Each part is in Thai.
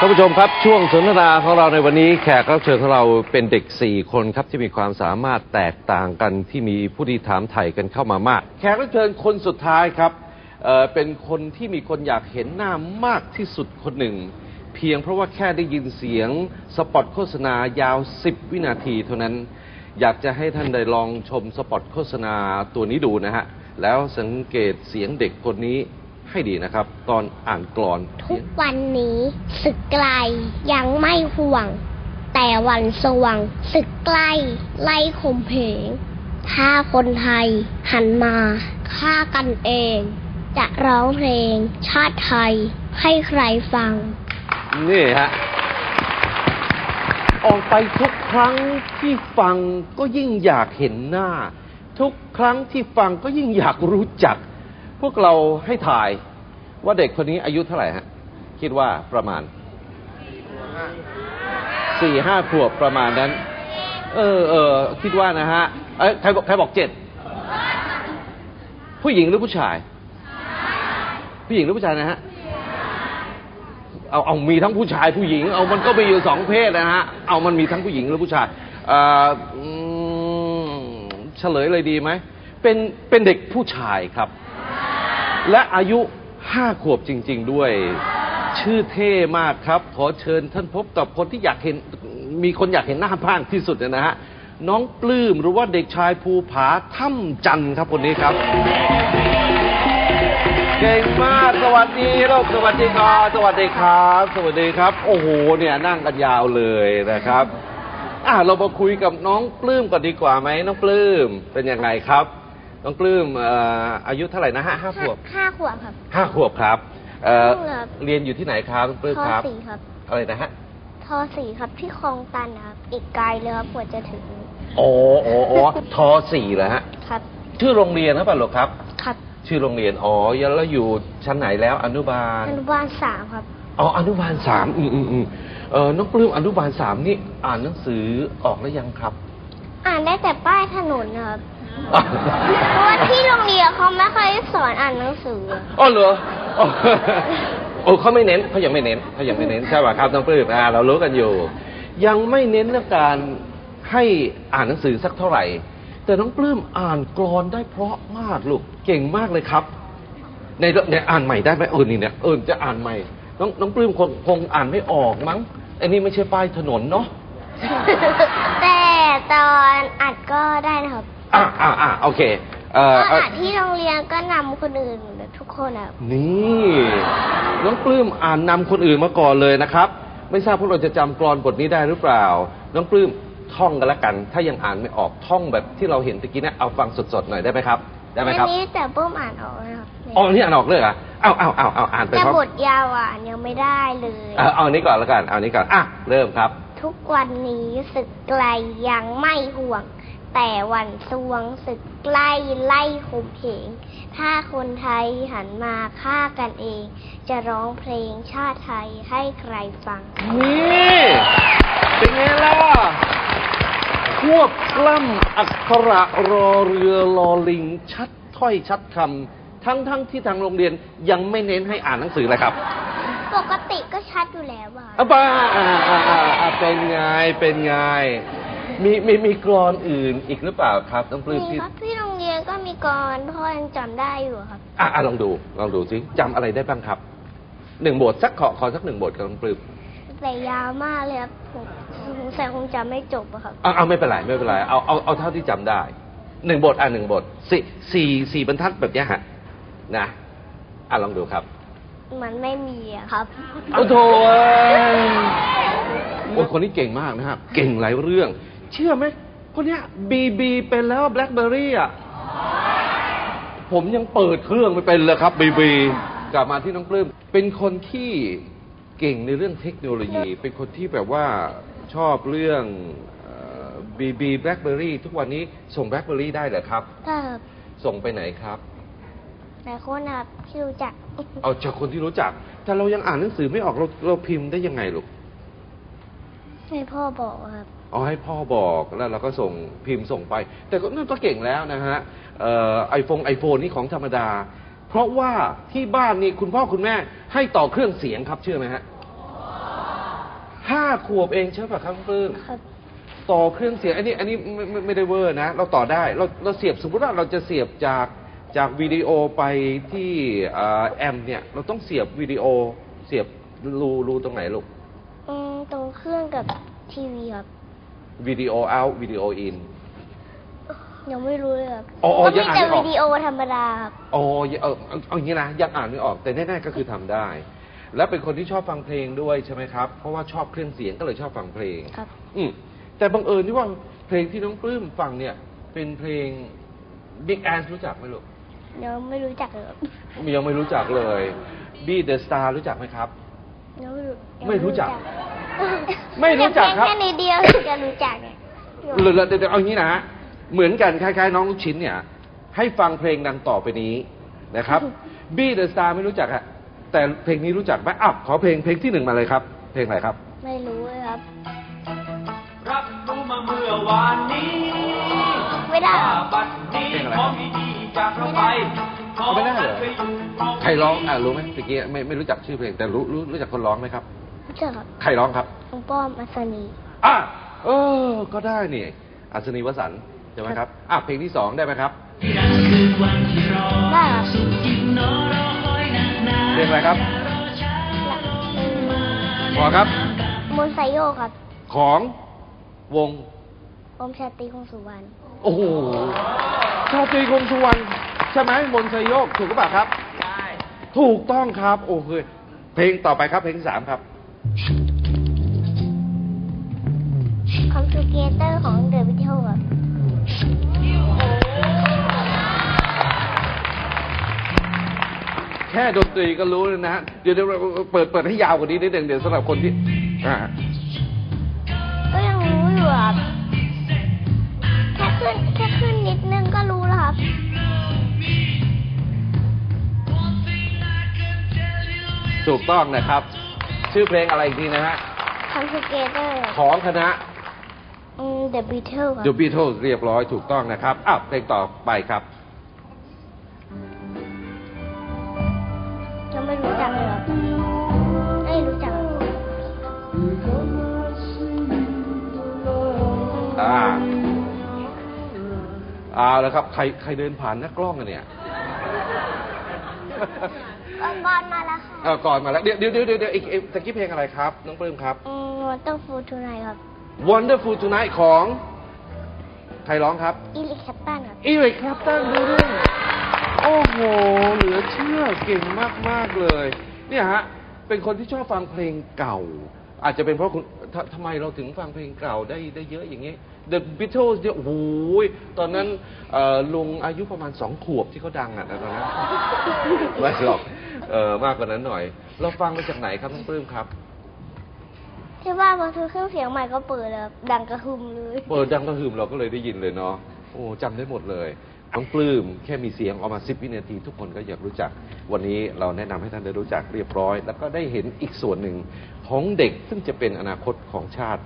ท่านผู้ชมครับช่วงสนทนาของเราในวันนี้แขกรับเชิญของเราเป็นเด็ก 4 คนครับที่มีความสามารถแตกต่างกันที่มีผู้ที่ถามไถ่กันเข้ามามาก แขกรับเชิญคนสุดท้ายครับเอ่อเป็นคนที่มีคนอยากเห็นหน้ามากที่สุดคนหนึ่ง เพียงเพราะว่าแค่ได้ยินเสียงสปอตโฆษณายาว 10 วินาทีเท่านั้น อยากจะให้ท่านได้ลองชมสปอตโฆษณาตัวนี้ดูนะฮะแล้วสังเกตเสียงเด็กคนนี้ ให้ดีนะครับ ตอนอ่านกลอน ทุกวันนี้ศึกไกลยังไม่ห่วง แต่วันสว่างศึกใกล้ไล่ข่มเหงถ้าคนไทยหันมาฆ่ากันเอง จะร้องเพลงชาติไทยให้ใครฟัง นี่ฮะออกไปทุกครั้งที่ฟังก็ยิ่งอยากเห็นหน้า ทุกครั้งที่ฟังก็ยิ่งอยากรู้จัก พวกเราให้ถ่ายว่าเด็กคนนี้อายุเท่าไหร่ฮะ คิดว่าประมาณสี่ห้าขวบประมาณนั้น เออเออคิดว่านะฮะ เอ้ยใครบอกใครบอกเจ็ดผู้หญิงหรือผู้ชาย ผู้หญิงหรือผู้ชายนะฮะ เอาเอามีทั้งผู้ชายผู้หญิง เอามันก็มีอยู่สองเพศนะฮะ เอามันมีทั้งผู้หญิงและผู้ชายเออเฉลยเลยดีไหมเป็นเป็นเด็กผู้ชายครับ และอายุห้าขวบจริง ๆ ด้วย ชื่อเท่มากครับ ขอเชิญท่านพบกับคนที่อยากเห็นมีคนอยากเห็นหน้าบ้างที่สุดนะฮะน้องปลื้มหรือว่าเด็กชายภูผาถ้ำจันทร์ครับคนนี้ครับ เก่งมากสวัสดีลูกสวัสดีครับสวัสดีครับ สวัสดีครับ โอ้โหเนี่ยนั่งกันยาวเลยนะครับ อะเรามาคุยกับน้องปลื้มก่อนดีกว่าไหมน้องปลื้มเป็นยังไงครับ น้องปลื้มเอ่ออายุเท่าไหร่นะฮะห้าขวบห้าขวบครับ ห้าขวบครับเอ่อครับเรียนอยู่ที่ไหนครับน้องปลื้มทอครับ สี่ครับอะไรนะฮะ ทอสี่ครับที่คลองตันนะครับอีกไกลเลยครับกว่าจะถึงโอ้โอ้โอ้ทอสี่เหรอฮะ ครับชื่อโรงเรียนหรือเปล่าลูกครับ ครับชื่อโรงเรียน อ๋อ แล้วอยู่ชั้นไหนแล้วอนุบาล อนุบาลสามครับ อ๋อ อนุบาลสามอืมอืมอืมเออน้องปลื้มอนุบาลสามนี่อ่านหนังสือออกแล้วยังครับ อ่านได้แต่ป้ายถนนนะครับ เพราะว่าที่โรงเรียนเขาไม่ค่อยสอนอ่านหนังสือ อ๋อเหรออ๋อโอ้เขาไม่เน้นเขายังไม่เน้นเขายังไม่เน้นใช่ป่ะครับน้องปลื้มอ่าเรารู้กันอยู่ ยังไม่เน้นเรื่องการให้อ่านหนังสือสักเท่าไหร่ แต่น้องปลื้มอ่านกลอนได้เพราะมากลูกเก่งมากเลยครับ ในในอ่านใหม่ได้ไหมเออนี่เนี่ยเออจะอ่านใหม่ น้องน้องปลื้มคงคงอ่านไม่ออกมั้งไอ้นี่ไม่ใช่ป้ายถนนเนาะแต่ตอนอัดก็ได้นะครับ อ่าอ่าอ่าโอเค เอ่อตอนเอ่ออัดที่โรงเรียนก็นำคนอื่นทุกคนนะครับนี่น้องปลื้มอ่านนำคนอื่นมาก่อนเลยนะครับ ไม่ทราบพวกเราจะจำกรอนบทนี้ได้หรือเปล่า น้องปลื้มท่องกันละกัน ถ้ายังอ่านไม่ออกท่องแบบที่เราเห็นตะกี้เนะเอาฟังสดๆหน่อยได้ไหมครับ ได้ไหมครับอันนี้แต่เพิ่มอ่านออกนะครับอ๋อนี่อ่านออกเลยเหรอะเอาเอาเอาเอาอ่านไปแต่ครับบทยาวอ่านยังไม่ได้เลย เอาเอานี้ก่อนละกันเอานี้ก่อนอะเริ่มครับ ทุกวันนี้ศึกไกลยังไม่ห่วง แต่วันสวงศึกใกล้ไล่ข่มเหงถ้าคนไทยหันมาฆ่ากันเอง จะร้องเพลงชาติไทยให้ใครฟัง นี่เป็นไงล่ะควบกล้ำอักขระรอเรือลอลิง ชัดถ้อยชัดคำทั้งทั้งที่ทางโรงเรียนยังไม่เน้นให้อ่านหนังสือเลยครับ ปกติก็ชัดอยู่แล้วอะอะบ้าอ่าอ่าอ่าอ่าเป็นไงเป็นไง มีมีมีกรอนอื่นอีกหรือเปล่าครับน้องปลื้มมีที่ครับที่โรงเรียนก็มีกรพ่อยังจำได้อยู่ครับ อะอะลองดูลองดูสิจำอะไรได้บ้างครับหนึ่งบทสักขอขอสักหนึ่งบทกับน้องปลื้ม แต่ยาวมากเลยครับผมสงสัยคงจำไม่จบอะครับ เอาเอาไม่เป็นไรไม่เป็นไรเอาเอาเอาเท่าที่จำได้หนึ่งบทอะหนึ่งบทสี่สี่สี่บรรทัดแบบเนี้ยฮะนะอะลองดูครับมันไม่มีอะครับ โอ้โถโอ้ยคนนี้เก่งมากนะครับเก่งหลายเรื่อง เชื่อไหมคนเนี้ยบีบีเป็นแล้วแบล็คเบอร์รี่อะผมยังเปิดเครื่องไม่เป็นเลยครับบีบีกลับมาที่น้องปลื้มเป็นคนที่เก่งในเรื่องเทคโนโลยี เป็นคนที่แบบว่าชอบเรื่องบีบีแบล็คเบอร์รี่ทุกวันนี้ส่งแบล็คเบอร์รี่ได้เหรอครับก็ส่งไปไหนครับหลายคนนะครับที่รู้จัก เอาจากคนที่รู้จัก แต่เรายังอ่านหนังสือไม่ออกเราเราพิมพ์ได้ยังไงลูกให้พ่อบอกครับ เอาให้พ่อบอกแล้วเราก็ส่งพิมพ์ส่งไป แต่ก็นั่นก็เก่งแล้วนะฮะไอโฟนไอโฟนนี่ของธรรมดา เพราะว่าที่บ้านนี่คุณพ่อคุณแม่ให้ต่อเครื่องเสียงครับเชื่อไหมฮะห้าขวบเองใช่ป่ะครับน้องปลื้มครับต่อเครื่องเสียงอันนี้อันนี้ไม่ไม่ไม่ได้เวอร์นะ เราต่อได้เราเราเสียบสมมติว่าเราจะเสียบจากจากวิดีโอไปที่อ่าแอมเนี่ยเราต้องเสียบวิดีโอเสียบรูรูตรงไหนลูกอืมตรงเครื่องกับทีวีครับ วิดีโอ out วิดีโอ in ยังไม่รู้เลยครับอ๋ออ๋อก็ยัมีงอ่านแต่ไม่ออกวิดีโอธรรมดาครับ โอ้ยเออเอาเอาอย่างนี้นะยังอ่านไม่ออกแต่แน่ๆก็คือทำได้ แล้วเป็นคนที่ชอบฟังเพลงด้วยใช่ไหมครับ เพราะว่าชอบเครื่องเสียงก็เลยชอบฟังเพลงครับ อืมแต่บังเอิญที่ว่าเพลงที่น้องปลื้มฟังเนี่ย เป็นเพลง Big a n รู้จักไหมลูกยังไม่รู้จักเลยครับยังไม่รู้จักเลย B The Star รู้จักไหมครับยัง ไม่รู้ไม่รู้จัก ไม่รู้จักครับ แค่นิดเดียวจะรู้จักเนี่ยหรือเดี๋ยวเอางี้นะฮะเหมือนกันคล้ายๆ น้องลูกชิ้นเนี่ย ให้ฟังเพลงดังต่อไปนี้นะครับ B The Star ไม่รู้จักอะแต่เพลงนี้รู้จักไหมอะขอเพลงเพลงที่หนึ่งมาเลยครับ เพลงอะไรครับ ไม่รู้เลยครับ รับรู้มาเมื่อวานนี้ ไม่ได้ว่าครับบัดนี้เพลงอะไรของดีๆจาก เราไปไม่ได้เหรอขงเคยอยู่ตรงใครร้องอะรู้ไหมตะกี้ไม่ไม่รู้จักชื่อเพลงแต่รู้รู้รู้จักคนร้องไหมครับรู้จักครับใครร้องครับน้องป้อมอัศนีอะเออ ก็ได้นี่อัศนีวสันต์ใช่ไหมครับอะเพลงที่สองได้ไหมครับได้ครับเพลงอะไรครับขอครับมนต์ไซโยกครับ ของวงอมชาตรีคงสุวรรณโอ้โหชาตรีคงสุวรรณ ใช่ไหมมนต์ไซโยกถูกหรือเปล่าครับถูกต้องครับ โอ้โหเพลงต่อไปครับเพลงที่สามครับ คอมพิวเกเตอร์ของเดอะวิทเทิลครับแค่ดนตรีก็รู้เลยนะฮะเดี๋ยวเดี๋ยวเปิดเปิดให้ยาวกว่านี้นิดหนึ่งเดี๋ยวสำหรับคนที่อ่าก็ยังรู้อยู่ครับแค่ขึ้นแค่ขึ้นนิดนึงก็รู้แล้วครับ ถูกต้องนะครับ ชื่อเพลงอะไรอีกทีนะฮะคอมพิวเกเตอร์ของคณะ อืมเดอะวิทเทิลครับ The Beatles เรียบร้อยถูกต้องนะครับอ้าวเพลงต่อไปครับ ยังไม่รู้จักเลยครับไม่รู้จักครับอ่าเอาแล้วครับ ใครใครเดินผ่านนักกล้องกันเนี่ย ก่อนบอลมาแล้วค่ะเอาก่อนมาแล้วเดี๋ยวเดี๋ยวเดี๋ยวเดี๋ยวอีกอีกตะกี้เพลงอะไรครับ น้องปลื้มครับ อืมวันต้องฟูทูไนครับ Wonderful Tonight ของ ใครร้องครับ อีลิคแคปตันครับ อีริกแคปตันดูดิโอ้โห เหลือเชื่อเก่งมากๆเลย เนี่ยฮะ เป็นคนที่ชอบฟังเพลงเก่า อาจจะเป็นเพราะคุณททำไมเราถึงฟังเพลงเก่าได้ได้เยอะอย่างนี้ The Beatles เนี่ยโอ้โหตอนนั้นเอ่อลุงอายุประมาณสองขวบที่เขาดังอะตอนนั้น ไม่หรอก เออมากกว่านั้นหน่อย เราฟังมาจากไหนครับน้องปลื้มครับ ที่บ้านพอซื้อเครื่องเสียงใหม่ก็เปิดเลยครับดังกระหึ่มเลยเปิดดังกระหึ่มเราก็เลยได้ยินเลยเนาะโอ้จำได้หมดเลยน้องปลื้มแค่มีเสียงออกมา10วินาที ทุกคนก็อยากรู้จัก วันนี้เราแนะนำให้ท่านได้รู้จักเรียบร้อย แล้วก็ได้เห็นอีกส่วนหนึ่งของเด็กซึ่งจะเป็นอนาคตของชาติ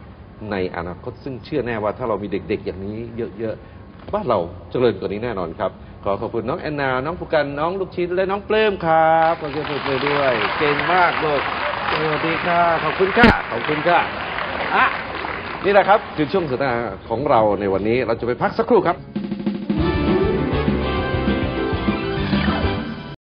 ในอนาคต ซึ่งเชื่อแน่ว่าถ้าเรามีเด็กๆ อย่างนี้เยอะๆบ้านเราเจริญกว่านี้แน่นอนครับ ขอขอบคุณน้องแอนนา น้องผู้กัน น้องลูกชิ้น และน้องเปลื้มครับขอบคุณเลยด้วย เก่งมากลูกสวัสดีค่ะ ขอบคุณค่ะ ขอบคุณค่ะอะนี่แหละครับ คือช่วงสนทนาของเราในวันนี้ เราจะไปพักสักครู่ครับ